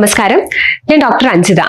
നമസ്കാരം. ഞാൻ ഡോക്ടർ അഞ്ജിത.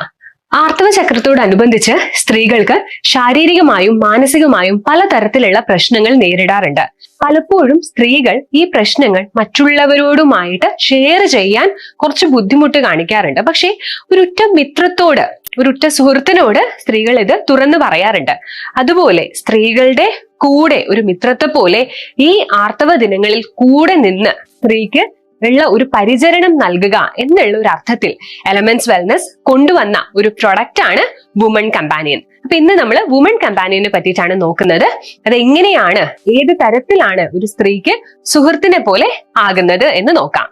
ആർത്തവ ചക്രത്തോടനുബന്ധിച്ച് സ്ത്രീകൾക്ക് ശാരീരികമായും മാനസികമായും പലതരത്തിലുള്ള പ്രശ്നങ്ങൾ നേരിടാറുണ്ട്. പലപ്പോഴും സ്ത്രീകൾ ഈ പ്രശ്നങ്ങൾ മറ്റുള്ളവരോടുമായിട്ട് ഷെയർ ചെയ്യാൻ കുറച്ച് ബുദ്ധിമുട്ട് കാണിക്കാറുണ്ട്. പക്ഷേ ഒരുറ്റ മിത്രത്തോട് ഒരുറ്റ സുഹൃത്തിനോട് സ്ത്രീകൾ ഇത് തുറന്നു പറയാറുണ്ട്. അതുപോലെ സ്ത്രീകളുടെ കൂടെ ഒരു മിത്രത്തെ പോലെ ഈ ആർത്തവ ദിനങ്ങളിൽ കൂടെ നിന്ന് സ്ത്രീക്ക് ഉള്ള ഒരു പരിചരണം നൽകുക എന്നുള്ള ഒരു അർത്ഥത്തിൽ എലമെന്റ്സ് വെൽനസ് കൊണ്ടുവന്ന ഒരു പ്രൊഡക്റ്റ് ആണ് വുമൺ കമ്പാനിയൻ അപ്പൊ ഇന്ന് നമ്മൾ വുമൺ കമ്പാനിയനെ പറ്റിയിട്ടാണ് നോക്കുന്നത്. അത് എങ്ങനെയാണ് ഏത് തരത്തിലാണ് ഒരു സ്ത്രീക്ക് സുഹൃത്തിനെ പോലെ ആകുന്നത് എന്ന് നോക്കാം.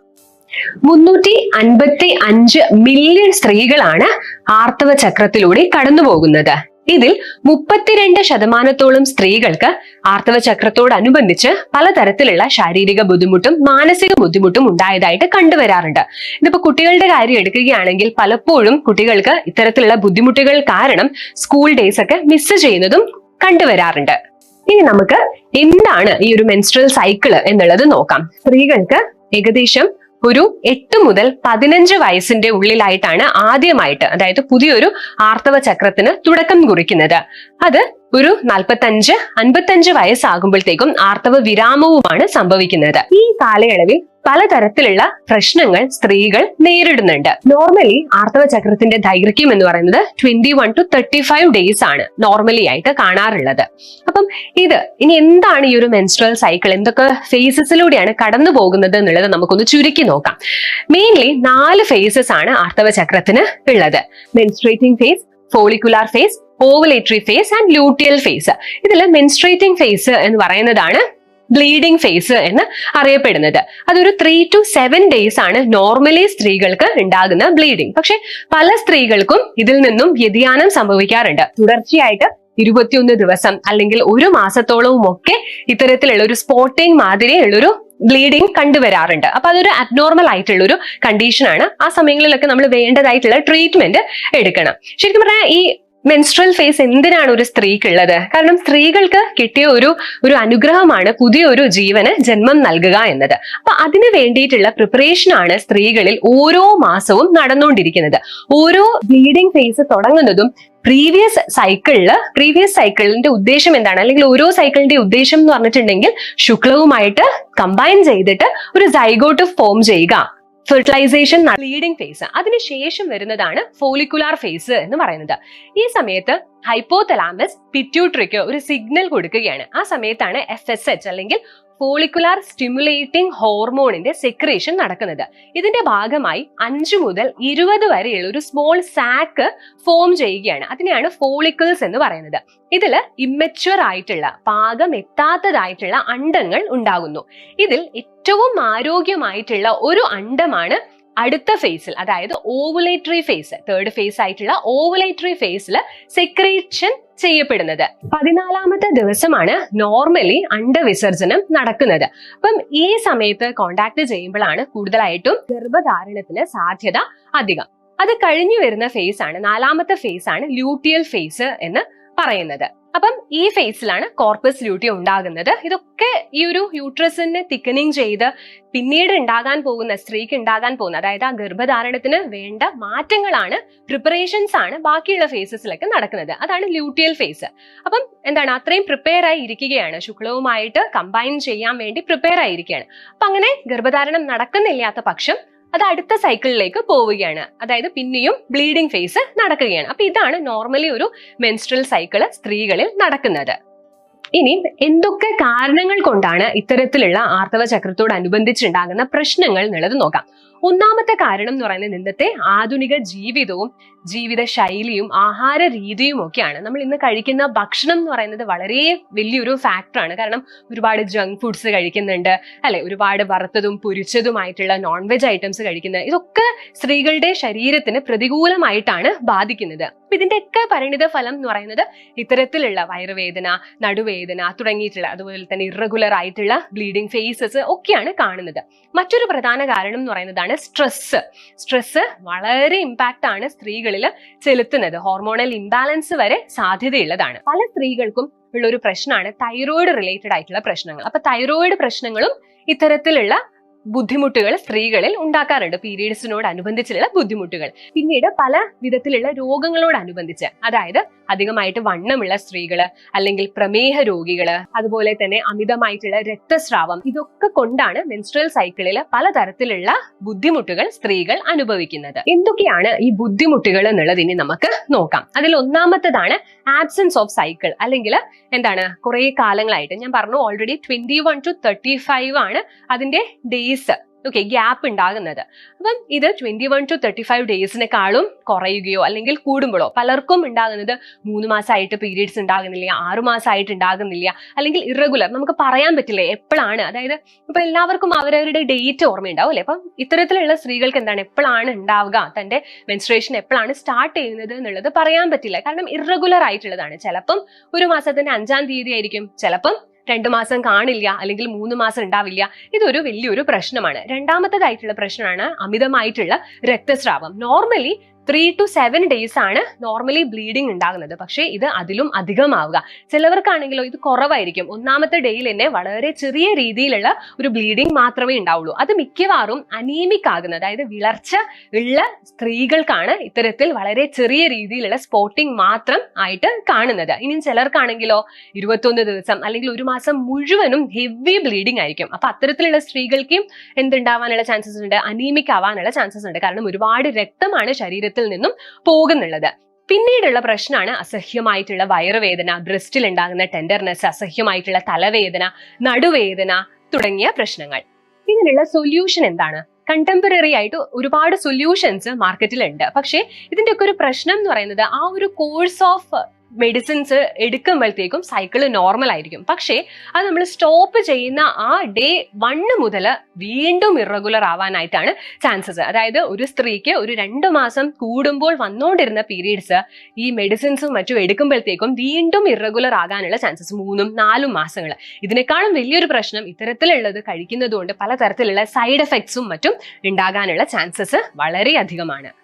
മുന്നൂറ്റി അൻപത്തി അഞ്ച് മില്യൺ സ്ത്രീകളാണ് ആർത്തവ ചക്രത്തിലൂടെ കടന്നു പോകുന്നത് ഇതിൽ മുപ്പത്തിരണ്ട് ശതമാനത്തോളം സ്ത്രീകൾക്ക് ആർത്തവ ചക്രത്തോടനുബന്ധിച്ച് പലതരത്തിലുള്ള ശാരീരിക ബുദ്ധിമുട്ടും മാനസിക ബുദ്ധിമുട്ടും ഉണ്ടായതായിട്ട് കണ്ടുവരാറുണ്ട്. ഇതിപ്പോ കുട്ടികളുടെ കാര്യം എടുക്കുകയാണെങ്കിൽ പലപ്പോഴും കുട്ടികൾക്ക് ഇത്തരത്തിലുള്ള ബുദ്ധിമുട്ടുകൾ കാരണം സ്കൂൾ ഡേയ്സ് ഒക്കെ മിസ് ചെയ്യുന്നതും കണ്ടുവരാറുണ്ട്. ഇനി നമുക്ക് എന്താണ് ഈ ഒരു മെൻസ്ട്രൽ സൈക്കിൾ എന്നുള്ളത് നോക്കാം. സ്ത്രീകൾക്ക് ഏകദേശം ഒരു എട്ട് മുതൽ പതിനഞ്ച് വയസ്സിന്റെ ഉള്ളിലായിട്ടാണ് ആദ്യമായിട്ട് അതായത് പുതിയൊരു ആർത്തവ ചക്രത്തിന് തുടക്കം കുറിക്കുന്നത്. അത് ഒരു നാൽപ്പത്തഞ്ച് അൻപത്തഞ്ച് വയസ്സാകുമ്പോഴത്തേക്കും ആർത്തവ വിരാമവുമാണ് സംഭവിക്കുന്നത്. ഈ കാലയളവിൽ പലതരത്തിലുള്ള പ്രശ്നങ്ങൾ സ്ത്രീകൾ നേരിടുന്നുണ്ട്. നോർമലി ആർത്തവ ചക്രത്തിന്റെ ദൈർഘ്യം എന്ന് പറയുന്നത് twenty one two thirty five days ആണ് നോർമലി ആയിട്ട് കാണാറുള്ളത്. അപ്പം ഇത് ഇനി എന്താണ് ഈ ഒരു മെൻസ്ട്രൽ സൈക്കിൾ എന്തൊക്കെ ഫേസസിലൂടെയാണ് കടന്നു പോകുന്നത് എന്നുള്ളത് നമുക്കൊന്ന് ചുരുക്കി നോക്കാം. മെയിൻലി നാല് ഫേസസ് ആണ് ആർത്തവ ചക്രത്തിന് ഉള്ളത്. Menstruating phase follicular phase ovulatory phase and luteal phase ഇതിൽ മെൻസ്ട്രേറ്റിംഗ് ഫേസ് എന്ന് പറയുന്നതാണ് ബ്ലീഡിംഗ് ഫേസ് എന്ന് അറിയപ്പെടുന്നത്. അതൊരു ത്രീ ടു സെവൻ ഡേയ്സ് ആണ് നോർമലി സ്ത്രീകൾക്ക് ഉണ്ടാകുന്ന ബ്ലീഡിംഗ് പക്ഷെ പല സ്ത്രീകൾക്കും ഇതിൽ നിന്നും വ്യതിയാനം സംഭവിക്കാറുണ്ട്. തുടർച്ചയായിട്ട് ഇരുപത്തിയൊന്ന് ദിവസം അല്ലെങ്കിൽ ഒരു മാസത്തോളവും ഒക്കെ ഇത്തരത്തിലുള്ള ഒരു സ്പോട്ടിംഗ് മാതിരിയുള്ളൊരു ബ്ലീഡിംഗ് കണ്ടുവരാറുണ്ട്. അപ്പൊ അതൊരു അബ്നോർമൽ ആയിട്ടുള്ള ഒരു കണ്ടീഷനാണ് ആ സമയങ്ങളിലൊക്കെ നമ്മൾ വേണ്ടതായിട്ടുള്ള ട്രീറ്റ്മെന്റ് എടുക്കണം. ശരിക്കും പറഞ്ഞാൽ ഈ മെൻസ്ട്രൽ ഫേസ് എന്തിനാണ് ഒരു സ്ത്രീക്കുള്ളത്? കാരണം സ്ത്രീകൾക്ക് കിട്ടിയ ഒരു ഒരു അനുഗ്രഹമാണ് പുതിയൊരു ജീവന് ജന്മം നൽകുക എന്നത്. അപ്പൊ അതിന് വേണ്ടിയിട്ടുള്ള പ്രിപ്പറേഷൻ ആണ് സ്ത്രീകളിൽ ഓരോ മാസവും നടന്നുകൊണ്ടിരിക്കുന്നത്. ഓരോ ബ്ലീഡിംഗ് ഫേസ് തുടങ്ങുന്നതും പ്രീവിയസ് സൈക്കിളിൽ പ്രീവിയസ് സൈക്കിളിന്റെ ഉദ്ദേശം എന്താണ്? അല്ലെങ്കിൽ ഓരോ സൈക്കിളിന്റെ ഉദ്ദേശം എന്ന് പറഞ്ഞിട്ടുണ്ടെങ്കിൽ ശുക്ലവുമായിട്ട് കമ്പൈൻ ചെയ്തിട്ട് ഒരു സൈഗോട്ട് ഫോം ചെയ്യുക. ഫെർട്ടിലൈസേഷൻ ലീഡിംഗ് ഫേസ് അതിനുശേഷം വരുന്നതാണ് ഫോളിക്കുലാർ ഫേസ് എന്ന് പറയുന്നത്. ഈ സമയത്ത് ഹൈപ്പോതലാമസ് പിറ്റ്യൂട്രിക്ക് ഒരു സിഗ്നൽ കൊടുക്കുകയാണ്. ആ സമയത്താണ് എഫ് എസ് എച്ച് അല്ലെങ്കിൽ ഫോളിക്കുലാർ സ്റ്റിമുലേറ്റിംഗ് ഹോർമോണിന്റെ സെക്രേഷൻ നടക്കുന്നത്. ഇതിന്റെ ഭാഗമായി അഞ്ചു മുതൽ ഇരുപത് വരെയുള്ള ഒരു സ്മോൾ സാക്ക് ഫോം ചെയ്യുകയാണ്. അതിനെയാണ് ഫോളിക്കിൾസ് എന്ന് പറയുന്നത്. ഇതിൽ ഇമ്മച്വർ ആയിട്ടുള്ള പാകം എത്താത്തതായിട്ടുള്ള അണ്ടങ്ങൾ ഉണ്ടാകുന്നു. ഇതിൽ ഏറ്റവും ആരോഗ്യമായിട്ടുള്ള ഒരു അണ്ടമാണ് അടുത്ത ഫേസിൽ അതായത് ഓവുലേറ്ററി ഫേസ് തേർഡ് ഫേസ് ആയിട്ടുള്ള ഓവുലേറ്ററി ഫേസിൽ സെക്രേഷൻ ചെയ്യപ്പെടുന്നത്. പതിനാലാമത്തെ ദിവസമാണ് നോർമലി അണ്ടവിസർജനം നടക്കുന്നത്. അപ്പം ഈ സമയത്ത് കോണ്ടാക്ട് ചെയ്യുമ്പോഴാണ് കൂടുതലായിട്ടും ഗർഭധാരണത്തിന് സാധ്യത അധികം. അത് കഴിഞ്ഞു വരുന്ന ഫേസ് ആണ് നാലാമത്തെ ഫേസ് ആണ് ലൂട്ടിയൽ ഫേസ് എന്ന് പറയുന്നത്. അപ്പം ഈ ഫേസിലാണ് കോർപ്പസ് ലൂട്ടി ഉണ്ടാകുന്നത്. ഇതൊക്കെ ഈ ഒരു യൂട്രസിനെ തിക്കനിങ് ചെയ്ത് പിന്നീട് ഉണ്ടാകാൻ പോകുന്ന സ്ത്രീക്ക് ഉണ്ടാകാൻ പോകുന്ന അതായത് ആ ഗർഭധാരണത്തിന് വേണ്ട മാറ്റങ്ങളാണ് പ്രിപ്പറേഷൻസ് ആണ് ബാക്കിയുള്ള ഫേസസിലൊക്കെ നടക്കുന്നത്. അതാണ് ലൂട്ടിയൽ ഫേസ് അപ്പം എന്താണ്? അത്രയും പ്രിപ്പയർ ആയി ഇരിക്കുകയാണ്. ശുക്ലവുമായിട്ട് കമ്പൈൻ ചെയ്യാൻ വേണ്ടി പ്രിപ്പയർ ആയിരിക്കുകയാണ് അപ്പൊ അങ്ങനെ ഗർഭധാരണം നടക്കുന്നില്ലാത്ത പക്ഷം അത് അടുത്ത സൈക്കിളിലേക്ക് പോവുകയാണ്. അതായത് പിന്നെയും ബ്ലീഡിംഗ് ഫേസ് നടക്കുകയാണ്. അപ്പൊ ഇതാണ് നോർമലി ഒരു മെൻസ്ട്രൽ സൈക്കിൾ സ്ത്രീകളിൽ നടക്കുന്നത്. ഇനി എന്തൊക്കെ കാരണങ്ങൾ കൊണ്ടാണ് ഇത്തരത്തിലുള്ള ആർത്തവ ചക്രത്തോടനുബന്ധിച്ചുണ്ടാകുന്ന പ്രശ്നങ്ങൾ എന്നുള്ളത് നോക്കാം. ഒന്നാമത്തെ കാരണം എന്ന് പറയുന്നത് ഇന്നത്തെ ആധുനിക ജീവിതവും ജീവിത ശൈലിയും ആഹാര രീതിയും ഒക്കെയാണ്. നമ്മൾ ഇന്ന് കഴിക്കുന്ന ഭക്ഷണം എന്ന് പറയുന്നത് വളരെ വലിയൊരു ഫാക്ടറാണ് കാരണം ഒരുപാട് ജങ്ക് ഫുഡ്സ് കഴിക്കുന്നുണ്ട് അല്ലെ? ഒരുപാട് വറുത്തതും പൊരിച്ചതുമായിട്ടുള്ള നോൺ വെജ് ഐറ്റംസ് കഴിക്കുന്നത്. ഇതൊക്കെ സ്ത്രീകളുടെ ശരീരത്തിന് പ്രതികൂലമായിട്ടാണ് ബാധിക്കുന്നത്. ഇതിന്റെയൊക്കെ പരിണിത ഫലം എന്ന് പറയുന്നത് ഇത്തരത്തിലുള്ള വയറുവേദന നടുവേദന തുടങ്ങിയിട്ടുള്ള അതുപോലെ തന്നെ ഇറഗുലർ ആയിട്ടുള്ള ബ്ലീഡിംഗ് ഫേസസ് ഒക്കെയാണ് കാണുന്നത്. മറ്റൊരു പ്രധാന കാരണം എന്ന് പറയുന്നതാണ് സ്ട്രെസ് സ്ട്രെസ് വളരെ ഇമ്പാക്റ്റ് ആണ് സ്ത്രീകളിൽ ചെലുത്തുന്നത്. ഹോർമോണൽ ഇംബാലൻസ് വരെ സാധ്യതയുള്ളതാണ്. പല സ്ത്രീകൾക്കും ഉള്ള ഒരു പ്രശ്നമാണ് തൈറോയിഡ് റിലേറ്റഡ് ആയിട്ടുള്ള പ്രശ്നങ്ങൾ. അപ്പൊ തൈറോയിഡ് പ്രശ്നങ്ങളും ഇത്തരത്തിലുള്ള ബുദ്ധിമുട്ടുകൾ സ്ത്രീകളിൽ ഉണ്ടാക്കാറുണ്ട്. പീരീഡ്സിനോട് അനുബന്ധിച്ചുള്ള ബുദ്ധിമുട്ടുകൾ. പിന്നീട് പല വിധത്തിലുള്ള രോഗങ്ങളോടനുബന്ധിച്ച് അതായത് അധികമായിട്ട് വണ്ണമുള്ള സ്ത്രീകൾ അല്ലെങ്കിൽ പ്രമേഹ രോഗികൾ അതുപോലെ തന്നെ അമിതമായിട്ടുള്ള രക്തസ്രാവം ഇതൊക്കെ കൊണ്ടാണ് മെൻസ്ട്രൽ സൈക്കിളിൽ പലതരത്തിലുള്ള ബുദ്ധിമുട്ടുകൾ സ്ത്രീകൾ അനുഭവിക്കുന്നത്. എന്തൊക്കെയാണ് ഈ ബുദ്ധിമുട്ടുകൾ എന്നുള്ളത് ഇനി നമുക്ക് നോക്കാം. അതിൽ ഒന്നാമത്തതാണ് ആബ്സെൻസ് ഓഫ് സൈക്കിൾ അല്ലെങ്കിൽ എന്താണ് കുറെ കാലങ്ങളായിട്ട് ഞാൻ പറഞ്ഞു already twenty one two thirty five ആണ് അതിന്റെ ഡേയ്സ് ഓക്കെ ഗ്യാപ്പ് ഉണ്ടാകുന്നത്. അപ്പം ഇത് twenty one two thirty five ഡേയ്സിനെക്കാളും കുറയുകയോ അല്ലെങ്കിൽ കൂടുമ്പോഴോ പലർക്കും ഉണ്ടാകുന്നത് മൂന്ന് മാസമായിട്ട് പീരീഡ്സ് ഉണ്ടാകുന്നില്ല ആറു മാസമായിട്ട് ഉണ്ടാകുന്നില്ല അല്ലെങ്കിൽ ഇറഗുലർ നമുക്ക് പറയാൻ പറ്റില്ല എപ്പോഴാണ്? അതായത് ഇപ്പൊ എല്ലാവർക്കും അവരവരുടെ ഡേറ്റ് ഓർമ്മയുണ്ടാവും അല്ലെ? അപ്പം ഇത്തരത്തിലുള്ള സ്ത്രീകൾക്ക് എന്താണ്? എപ്പോഴാണ് ഉണ്ടാവുക? തന്റെ മെൻസ്ട്രേഷൻ എപ്പോഴാണ് സ്റ്റാർട്ട് ചെയ്യുന്നത് എന്നുള്ളത് പറയാൻ പറ്റില്ല. കാരണം ഇറഗുലർ ആയിട്ടുള്ളതാണ്. ചിലപ്പം ഒരു മാസത്തിന്റെ അഞ്ചാം തീയതി ആയിരിക്കും. ചിലപ്പം രണ്ടു മാസം കാണില്ല അല്ലെങ്കിൽ മൂന്ന് മാസം ഉണ്ടാവില്ല ഇതൊരു വലിയൊരു പ്രശ്നമാണ്. രണ്ടാമത്തേതായിട്ടുള്ള പ്രശ്നമാണ് അമിതമായിട്ടുള്ള രക്തസ്രാവം. Normally three two seven days ആണ് നോർമലി ബ്ലീഡിംഗ് ഉണ്ടാകുന്നത്. പക്ഷേ ഇത് അതിലും അധികമാവുക. ചിലവർക്കാണെങ്കിലോ ഇത് കുറവായിരിക്കും. ഒന്നാമത്തെ ഡേയിൽ തന്നെ വളരെ ചെറിയ രീതിയിലുള്ള ഒരു ബ്ലീഡിംഗ് മാത്രമേ ഉണ്ടാവുള്ളൂ. അത് മിക്കവാറും അനീമിക് ആകുന്നത് അതായത് വിളർച്ച ഉള്ള സ്ത്രീകൾക്കാണ് ഇത്തരത്തിൽ വളരെ ചെറിയ രീതിയിലുള്ള സ്പോട്ടിംഗ് മാത്രം ആയിട്ട് കാണുന്നത്. ഇനിയും ചിലർക്കാണെങ്കിലോ ഇരുപത്തൊന്ന് ദിവസം അല്ലെങ്കിൽ ഒരു മാസം മുഴുവനും ഹെവി ബ്ലീഡിംഗ് ആയിരിക്കും. അപ്പൊ അത്തരത്തിലുള്ള സ്ത്രീകൾക്കും എന്തുണ്ടാവാനുള്ള ചാൻസസ് ഉണ്ട്? അനീമിക് ആവാനുള്ള ചാൻസസ് ഉണ്ട്. കാരണം ഒരുപാട് രക്തമാണ് ശരീരത്തിൽ നിന്നും പോകുന്നുള്ളത്. പിന്നീടുള്ള പ്രശ്നമാണ് അസഹ്യമായിട്ടുള്ള വയറുവേദന ബ്രസ്റ്റിൽ ഉണ്ടാകുന്ന ടെൻഡർനെസ് അസഹ്യമായിട്ടുള്ള തലവേദന നടുവേദന തുടങ്ങിയ പ്രശ്നങ്ങൾ. ഇതിനുള്ള സൊല്യൂഷൻ എന്താണ്? കണ്ടംപററി ആയിട്ട് ഒരുപാട് സൊല്യൂഷൻസ് മാർക്കറ്റിലുണ്ട് പക്ഷേ ഇതിന്റെ ഒക്കെ ഒരു പ്രശ്നം എന്ന് പറയുന്നത് ആ ഒരു കോഴ്സ് ഓഫ് മെഡിസിൻസ് എടുക്കുമ്പോഴത്തേക്കും സൈക്കിൾ നോർമൽ ആയിരിക്കും. പക്ഷേ അത് നമ്മൾ സ്റ്റോപ്പ് ചെയ്യുന്ന ആ ഡേ വണ്ണ് മുതൽ വീണ്ടും ഇറഗുലർ ആവാനായിട്ടാണ് ചാൻസസ് അതായത് ഒരു സ്ത്രീക്ക് ഒരു രണ്ട് മാസം കൂടുമ്പോൾ വന്നുകൊണ്ടിരുന്ന പീരീഡ്സ് ഈ മെഡിസിൻസും മറ്റും എടുക്കുമ്പോഴത്തേക്കും വീണ്ടും ഇറഗുലർ ആകാനുള്ള ചാൻസസ് മൂന്നും നാലും മാസങ്ങൾ ഇതിനേക്കാളും വലിയൊരു പ്രശ്നം ഇത്തരത്തിലുള്ളത് കഴിക്കുന്നത് കൊണ്ട് പലതരത്തിലുള്ള സൈഡ് എഫക്ട്സും മറ്റും ഉണ്ടാകാനുള്ള ചാൻസസ് വളരെ അധികമാണ്.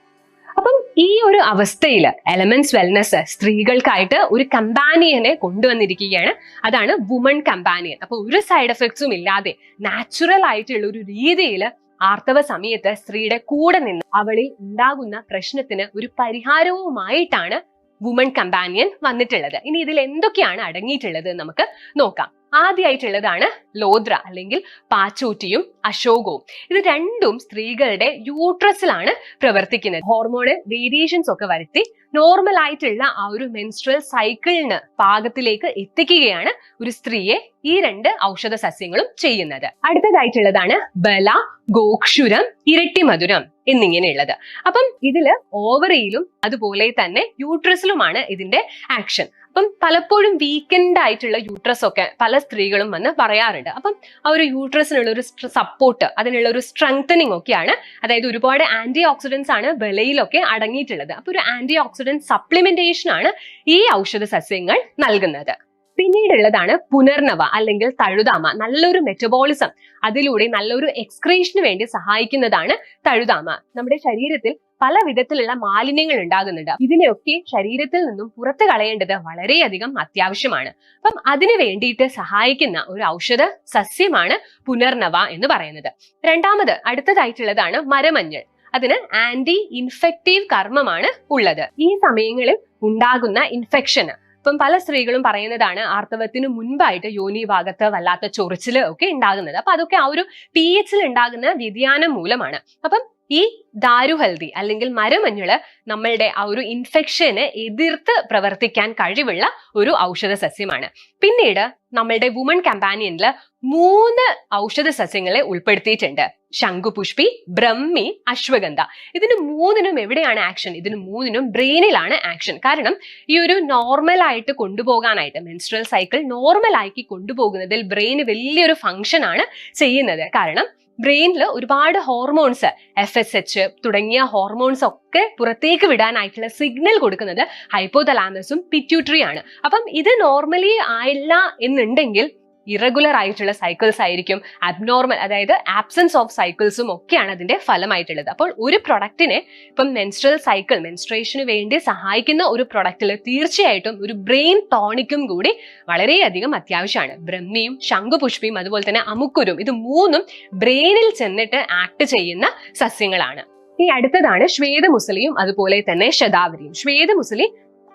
അപ്പം ഈ ഒരു അവസ്ഥയിൽ എലമെന്റ്സ് വെൽനസ് സ്ത്രീകൾക്കായിട്ട് ഒരു കമ്പാനിയനെ കൊണ്ടുവന്നിരിക്കുകയാണ്. അതാണ് വുമൺ കമ്പാനിയൻ അപ്പൊ ഒരു സൈഡ് എഫക്ട്സും ഇല്ലാതെ നാച്ചുറൽ ആയിട്ടുള്ള ഒരു രീതിയിൽ ആർത്തവ സമയത്ത് സ്ത്രീയുടെ കൂടെ നിന്ന് അവളിൽ ഉണ്ടാകുന്ന പ്രശ്നത്തിന് ഒരു പരിഹാരവുമായിട്ടാണ് വുമൺ കമ്പാനിയൻ വന്നിട്ടുള്ളത്. ഇനി ഇതിൽ എന്തൊക്കെയാണ് അടങ്ങിയിട്ടുള്ളത് നമുക്ക് നോക്കാം. ആദ്യമായിട്ടുള്ളതാണ് ലോദ്ര അല്ലെങ്കിൽ പാച്ചൂറ്റിയും അശോകവും. ഇത് രണ്ടും സ്ത്രീകളുടെ യൂട്രസിലാണ് പ്രവർത്തിക്കുന്നത്. ഹോർമോണൽ വേരിയേഷൻസ് ഒക്കെ വരുത്തി നോർമൽ ആയിട്ടുള്ള ആ ഒരു മെൻസ്ട്രൽ സൈക്കിളിന് പാകത്തിലേക്ക് എത്തിക്കുകയാണ് ഒരു സ്ത്രീയെ ഈ രണ്ട് ഔഷധ സസ്യങ്ങളും ചെയ്യുന്നത്. അടുത്തതായിട്ടുള്ളതാണ് ബല ഗോക്ഷുരം ഇരട്ടി മധുരം എന്നിങ്ങനെയുള്ളത്. അപ്പം ഇതിൽ ഓവറിയിലും അതുപോലെ തന്നെ യൂട്രസിലുമാണ് ഇതിന്റെ ആക്ഷൻ അപ്പം പലപ്പോഴും വീക്കെൻഡ് ആയിട്ടുള്ള യൂട്രസ് ഒക്കെ പല സ്ത്രീകളും വന്ന് പറയാറുണ്ട്. അപ്പം ആ ഒരു യൂട്രസിനുള്ള ഒരു സപ്പോർട്ട് അതിനുള്ള ഒരു സ്ട്രെങ്തനിങ് ഒക്കെയാണ് അതായത് ഒരുപാട് ആന്റി ഓക്സിഡൻസ് ആണ് വിലയിലൊക്കെ അടങ്ങിയിട്ടുള്ളത്. അപ്പൊ ഒരു ആന്റി ഓക്സിഡന്റ് സപ്ലിമെന്റേഷൻ ആണ് ഈ ഔഷധ സസ്യങ്ങൾ നൽകുന്നത്. പിന്നീടുള്ളതാണ് പുനർനവ അല്ലെങ്കിൽ തഴുതാമ. നല്ലൊരു മെറ്റബോളിസം അതിലൂടെ നല്ലൊരു എക്സ്ക്രീഷന് വേണ്ടി സഹായിക്കുന്നതാണ് തഴുതാമ. നമ്മുടെ ശരീരത്തിൽ പല വിധത്തിലുള്ള മാലിന്യങ്ങൾ ഉണ്ടാകുന്നുണ്ട്. ഇതിനെയൊക്കെ ശരീരത്തിൽ നിന്നും പുറത്തു കളയേണ്ടത് വളരെയധികം അത്യാവശ്യമാണ്. അപ്പം അതിനു വേണ്ടിയിട്ട് സഹായിക്കുന്ന ഒരു ഔഷധ സസ്യമാണ് പുനർനവ എന്ന് പറയുന്നത്. രണ്ടാമത് അടുത്തതായിട്ടുള്ളതാണ് മരമഞ്ഞൾ. അതിന് ആന്റി ഇൻഫെക്റ്റീവ് കർമ്മമാണ് ഉള്ളത്. ഈ സമയങ്ങളിൽ ഉണ്ടാകുന്ന ഇൻഫെക്ഷന് ഇപ്പം പല സ്ത്രീകളും പറയുന്നതാണ് ആർത്തവത്തിന് മുൻപായിട്ട് യോനി ഭാഗത്ത് വല്ലാത്ത ചൊറിച്ചിൽ ഒക്കെ ഉണ്ടാകുന്നത്. അപ്പൊ അതൊക്കെ ആ ഒരു പി എച്ചിൽ ഉണ്ടാകുന്ന വ്യതിയാനം മൂലമാണ്. അപ്പം ഈ ദാരുഹൽദി അല്ലെങ്കിൽ മരമഞ്ഞൾ നമ്മളുടെ ആ ഒരു ഇൻഫെക്ഷനെ എതിർത്ത് പ്രവർത്തിക്കാൻ കഴിവുള്ള ഒരു ഔഷധ സസ്യമാണ് പിന്നീട് നമ്മളുടെ വുമൺ കമ്പാനിയനിൽ മൂന്ന് ഔഷധ സസ്യങ്ങളെ ഉൾപ്പെടുത്തിയിട്ടുണ്ട്. ശംഖുപുഷ്പി ബ്രഹ്മി അശ്വഗന്ധ. ഇതിന് മൂന്നിനും എവിടെയാണ് ആക്ഷൻ ഇതിന് മൂന്നിനും ബ്രെയിനിലാണ് ആക്ഷൻ കാരണം ഈ ഒരു നോർമൽ ആയിട്ട് കൊണ്ടുപോകാനായിട്ട് മെൻസ്ട്രൽ സൈക്കിൾ നോർമൽ ആക്കി കൊണ്ടുപോകുന്നതിൽ ബ്രെയിന് വലിയൊരു ഫങ്ഷൻ ആണ് ചെയ്യുന്നത്. കാരണം ബ്രെയിനിൽ ഒരുപാട് ഹോർമോൺസ് എഫ് എസ് എച്ച് തുടങ്ങിയ ഹോർമോൺസ് ഒക്കെ പുറത്തേക്ക് വിടാനായിട്ടുള്ള സിഗ്നൽ കൊടുക്കുന്നത് ഹൈപ്പോതലാമസും പിറ്റ്യൂട്ടറി ആണ്. അപ്പം ഇത് നോർമലി ആയില്ല എന്നുണ്ടെങ്കിൽ ഇറഗുലർ ആയിട്ടുള്ള സൈക്കിൾസ് ആയിരിക്കും. അബ്നോർമൽ അതായത് ആബ്സെൻസ് ഓഫ് സൈക്കിൾസും ഒക്കെയാണ് അതിന്റെ ഫലമായിട്ടുള്ളത്. അപ്പോൾ ഒരു പ്രൊഡക്റ്റിനെ ഇപ്പം മെൻസ്ട്രൽ സൈക്കിൾ മെൻസ്ട്രേഷന് വേണ്ടി സഹായിക്കുന്ന ഒരു പ്രൊഡക്റ്റിൽ തീർച്ചയായിട്ടും ഒരു ബ്രെയിൻ ടോണിക്കും കൂടി വളരെയധികം അത്യാവശ്യമാണ്. ബ്രഹ്മിയും ശംഖുപുഷ്പിയും അതുപോലെ തന്നെ അമുക്കുരും ഇത് മൂന്നും ബ്രെയിനിൽ ചെന്നിട്ട് ആക്ട് ചെയ്യുന്ന സസ്യങ്ങളാണ്. ഈ അടുത്തതാണ് ശ്വേതമുസലിയും അതുപോലെ തന്നെ ശതാവരിയും. ശ്വേതമുസലി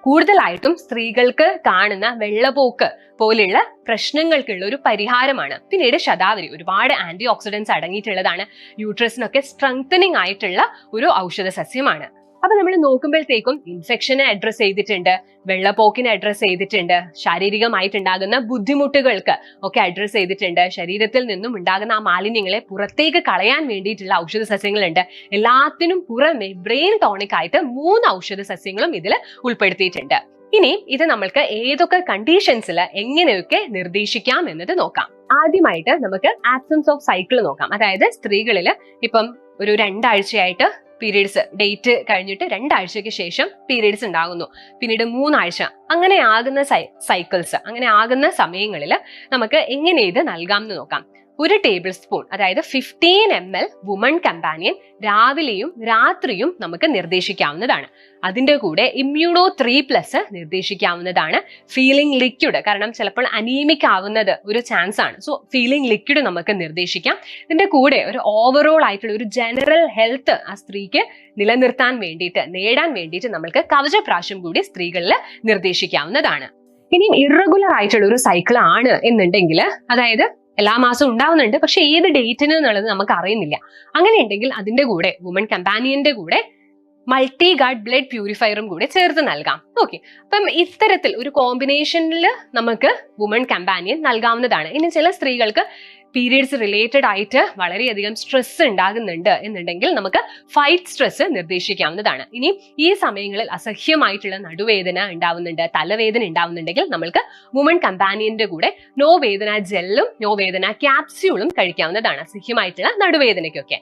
കൂടുതലായിട്ടും സ്ത്രീകൾക്ക് കാണുന്ന വെള്ളപോക്ക് പോലെയുള്ള പ്രശ്നങ്ങൾക്കുള്ള ഒരു പരിഹാരമാണ്. പിന്നീട് ശതാവരി ഒരുപാട് ആന്റി ഓക്സിഡൻസ് അടങ്ങിയിട്ടുള്ളതാണ് യൂട്രസിനൊക്കെ സ്ട്രെങ്തനിങ് ആയിട്ടുള്ള ഒരു ഔഷധ സസ്യമാണ് അപ്പൊ നമ്മൾ നോക്കുമ്പോഴത്തേക്കും ഇൻഫെക്ഷനെ അഡ്രസ് ചെയ്തിട്ടുണ്ട് വെള്ളപ്പോക്കിനെ അഡ്രസ് ചെയ്തിട്ടുണ്ട് ശാരീരികമായിട്ടുണ്ടാകുന്ന ബുദ്ധിമുട്ടുകൾക്ക് ഒക്കെ അഡ്രസ്സ് ചെയ്തിട്ടുണ്ട്. ശരീരത്തിൽ നിന്നും ഉണ്ടാകുന്ന ആ മാലിന്യങ്ങളെ പുറത്തേക്ക് കളയാൻ വേണ്ടിയിട്ടുള്ള ഔഷധ സസ്യങ്ങളുണ്ട്. എല്ലാത്തിനും പുറമെ ബ്രെയിൻ ടോണിക് ആയിട്ട് മൂന്ന് ഔഷധ സസ്യങ്ങളും ഇതിൽ ഉൾപ്പെടുത്തിയിട്ടുണ്ട്. ഇനി ഇത് നമ്മൾക്ക് ഏതൊക്കെ കണ്ടീഷൻസിൽ എങ്ങനെയൊക്കെ നിർദ്ദേശിക്കാം എന്നത് നോക്കാം. ആദ്യമായിട്ട് നമുക്ക് ആബ്സൻസ് ഓഫ് സൈക്കിൾ നോക്കാം. അതായത് സ്ത്രീകളിൽ ഇപ്പം ഒരു രണ്ടാഴ്ചയായിട്ട് പീരീഡ്സ് ഡേറ്റ് കഴിഞ്ഞിട്ട് രണ്ടാഴ്ചയ്ക്ക് ശേഷം പീരീഡ്സ് ഉണ്ടാകുന്നു. പിന്നീട് മൂന്നാഴ്ച. അങ്ങനെ ആകുന്ന സൈക്കിൾസ് അങ്ങനെ ആകുന്ന സമയങ്ങളിൽ നമുക്ക് എങ്ങനെ ഇത് നൽകാം എന്ന് നോക്കാം. ഒരു ടേബിൾ സ്പൂൺ അതായത് fifteen M L woman companion രാവിലെയും രാത്രിയും നമുക്ക് നിർദ്ദേശിക്കാവുന്നതാണ്. അതിന്റെ കൂടെ ഇമ്മ്യൂണോ ത്രീ പ്ലസ് നിർദ്ദേശിക്കാവുന്നതാണ്. ഫീലിംഗ് ലിക്വിഡ് കാരണം ചിലപ്പോൾ അനീമിക് ആവുന്നത് ഒരു ചാൻസ് ആണ്. സോ ഫീലിംഗ് ലിക്വിഡ് നമുക്ക് നിർദ്ദേശിക്കാം. ഇതിന്റെ കൂടെ ഒരു ഓവറോൾ ആയിട്ടുള്ള ഒരു ജനറൽ ഹെൽത്ത് ആ സ്ത്രീക്ക് നിലനിർത്താൻ വേണ്ടിയിട്ട് നേടാൻ വേണ്ടിയിട്ട് നമ്മൾക്ക് കവചപ്രാശം കൂടി സ്ത്രീകളിൽ നിർദ്ദേശിക്കാവുന്നതാണ്. ഇനിയും ഇറഗുലർ ആയിട്ടുള്ള ഒരു സൈക്കിൾ ആണ് എന്നുണ്ടെങ്കിൽ അതായത് എല്ലാ മാസവും ഉണ്ടാവുന്നുണ്ട്. പക്ഷെ ഏത് ഡേറ്റിന് എന്നുള്ളത് നമുക്ക് അറിയുന്നില്ല. അങ്ങനെയുണ്ടെങ്കിൽ അതിന്റെ കൂടെ വുമൺ കമ്പാനിയന്റെ കൂടെ മൾട്ടി ഗാർഡ് ബ്ലഡ് പ്യൂരിഫയറും കൂടെ ചേർത്ത് നൽകാം. ഓക്കെ അപ്പം ഇത്തരത്തിൽ ഒരു കോമ്പിനേഷനിൽ നമുക്ക് വുമൺ കമ്പാനിയൻ നൽകാവുന്നതാണ്. ഇനി ചില സ്ത്രീകൾക്ക് പീരിയഡ്സ് റിലേറ്റഡ് ആയിട്ട് വളരെയധികം സ്ട്രെസ് ഉണ്ടാകുന്നുണ്ട് എന്നുണ്ടെങ്കിൽ നമുക്ക് ഫൈറ്റ് സ്ട്രെസ് നിർദ്ദേശിക്കാവുന്നതാണ്. ഇനി ഈ സമയങ്ങളിൽ അസഹ്യമായിട്ടുള്ള നടുവേദന ഉണ്ടാവുന്നുണ്ട് തലവേദന ഉണ്ടാവുന്നുണ്ടെങ്കിൽ നമ്മൾക്ക് വുമൺ കമ്പാനിയന്റെ കൂടെ നോ വേദന ജെല്ലും നോ വേദന ക്യാപ്സ്യൂളും കഴിക്കാവുന്നതാണ് അസഹ്യമായിട്ടുള്ള നടുവേദനയ്ക്കൊക്കെ.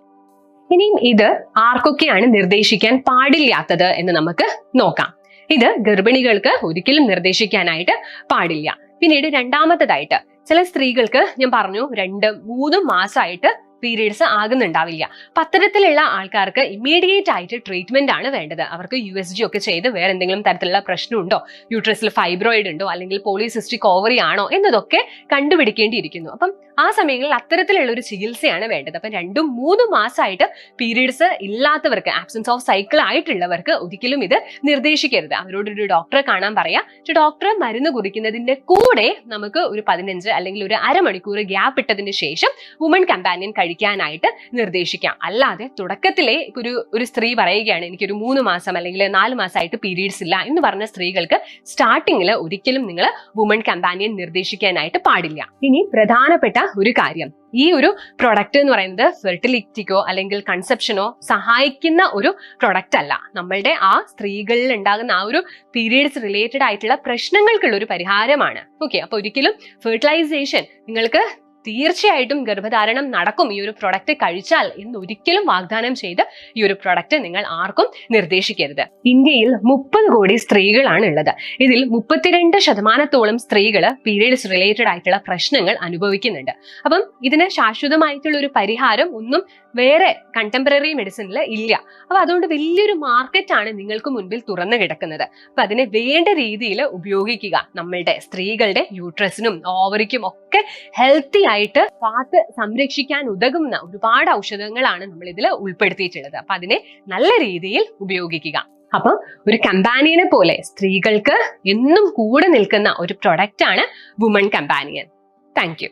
ഇനിയും ഇത് ആർക്കൊക്കെയാണ് നിർദ്ദേശിക്കാൻ പാടില്ലാത്തത് എന്ന് നമുക്ക് നോക്കാം. ഇത് ഗർഭിണികൾക്ക് ഒരിക്കലും നിർദ്ദേശിക്കാനായിട്ട് പാടില്ല. പിന്നീട് രണ്ടാമത്തതായിട്ട് ചില സ്ത്രീകൾക്ക് ഞാൻ പറഞ്ഞു രണ്ട് മൂന്ന് മാസമായിട്ട് പീരീഡ്സ് ആകുന്നുണ്ടാവില്ല. അപ്പൊ അത്തരത്തിലുള്ള ആൾക്കാർക്ക് ഇമ്മീഡിയറ്റ് ആയിട്ട് ട്രീറ്റ്മെന്റ് ആണ് വേണ്ടത്. അവർക്ക് യു എസ് ജി ഒക്കെ ചെയ്ത് വേറെ എന്തെങ്കിലും തരത്തിലുള്ള പ്രശ്നമുണ്ടോ? യൂട്രസിൽ ഫൈബ്രോയിഡ് ഉണ്ടോ? അല്ലെങ്കിൽ പോളിസിസ്റ്റിക് ഓവറി ആണോ? എന്നതൊക്കെ കണ്ടുപിടിക്കേണ്ടിയിരിക്കുന്നു. അപ്പം ആ സമയങ്ങളിൽ അത്തരത്തിലുള്ള ഒരു ചികിത്സയാണ് വേണ്ടത്. അപ്പം രണ്ടും മൂന്നും മാസമായിട്ട് പീരീഡ്സ് ഇല്ലാത്തവർക്ക് ആബ്സെൻസ് ഓഫ് സൈക്കിൾ ആയിട്ടുള്ളവർക്ക് ഒരിക്കലും ഇത് നിർദ്ദേശിക്കരുത്. അവരോടൊരു ഡോക്ടറെ കാണാൻ പറയാം. ഡോക്ടർ മരുന്ന് കുറിക്കുന്നതിന്റെ കൂടെ നമുക്ക് ഒരു പതിനഞ്ച് അല്ലെങ്കിൽ ഒരു അരമണിക്കൂർ ഗ്യാപ്പ് ഇട്ടതിന് ശേഷം വുമൺ കമ്പാനിയൻ കഴിക്കാനായിട്ട് നിർദ്ദേശിക്കാം. അല്ലാതെ തുടക്കത്തിലെ ഒരു ഒരു സ്ത്രീ പറയുകയാണ് എനിക്കൊരു മൂന്ന് മാസം അല്ലെങ്കിൽ നാല് മാസമായിട്ട് പീരീഡ്സ് ഇല്ല എന്ന് പറഞ്ഞ സ്ത്രീകൾക്ക് സ്റ്റാർട്ടിങ്ങിൽ ഒരിക്കലും നിങ്ങൾ വുമൺ കമ്പാനിയൻ നിർദ്ദേശിക്കാനായിട്ട് പാടില്ല. ഇനി പ്രധാനപ്പെട്ട ഒരു കാര്യം. ഈ ഒരു പ്രൊഡക്റ്റ് എന്ന് പറയുന്നത് ഫെർട്ടിലിറ്റിക്കോ അല്ലെങ്കിൽ കൺസെപ്ഷനോ സഹായിക്കുന്ന ഒരു പ്രൊഡക്റ്റ് അല്ല. നമ്മളുടെ ആ സ്ത്രീകളിൽ ഉണ്ടാകുന്ന ആ ഒരു പീരീഡ്സ് റിലേറ്റഡ് ആയിട്ടുള്ള പ്രശ്നങ്ങൾക്കുള്ള ഒരു പരിഹാരമാണ്. ഓക്കെ അപ്പൊ ഒരിക്കലും ഫെർട്ടിലൈസേഷൻ നിങ്ങൾക്ക് തീർച്ചയായിട്ടും ഗർഭധാരണം നടക്കും. ഈ ഒരു പ്രൊഡക്റ്റ് കഴിച്ചാൽ എന്ന് ഒരിക്കലും വാഗ്ദാനം ചെയ്ത് ഈ ഒരു പ്രൊഡക്റ്റ് നിങ്ങൾ ആർക്കും നിർദ്ദേശിക്കരുത്. ഇന്ത്യയിൽ മുപ്പത് കോടി സ്ത്രീകളാണ് ഉള്ളത്. ഇതിൽ മുപ്പത്തിരണ്ട് ശതമാനത്തോളം സ്ത്രീകൾ പീരീഡ്സ് റിലേറ്റഡ് ആയിട്ടുള്ള പ്രശ്നങ്ങൾ അനുഭവിക്കുന്നുണ്ട്. അപ്പം ഇതിന് ശാശ്വതമായിട്ടുള്ള ഒരു പരിഹാരം ഒന്നും വേറെ കണ്ടംപററി മെഡിസിനിൽ ഇല്ല. അപ്പൊ അതുകൊണ്ട് വലിയൊരു മാർക്കറ്റാണ് നിങ്ങൾക്ക് മുൻപിൽ തുറന്നു കിടക്കുന്നത്. അപ്പൊ അതിനെ വേണ്ട രീതിയിൽ ഉപയോഗിക്കുക. നമ്മളുടെ സ്ത്രീകളുടെ യൂട്രസിനും ഓവറിക്കും ഒക്കെ ഹെൽത്തി ആയിട്ട് കാത്ത് സംരക്ഷിക്കാൻ ഉതകുന്ന ഒരുപാട് ഔഷധങ്ങളാണ് നമ്മൾ ഇതിൽ ഉൾപ്പെടുത്തിയിട്ടുള്ളത്. അപ്പൊ അതിനെ നല്ല രീതിയിൽ ഉപയോഗിക്കുക. അപ്പം ഒരു കമ്പാനിയനെ പോലെ സ്ത്രീകൾക്ക് എന്നും കൂടെ നിൽക്കുന്ന ഒരു പ്രൊഡക്റ്റ് ആണ് വുമൺ കമ്പാനിയൻ താങ്ക്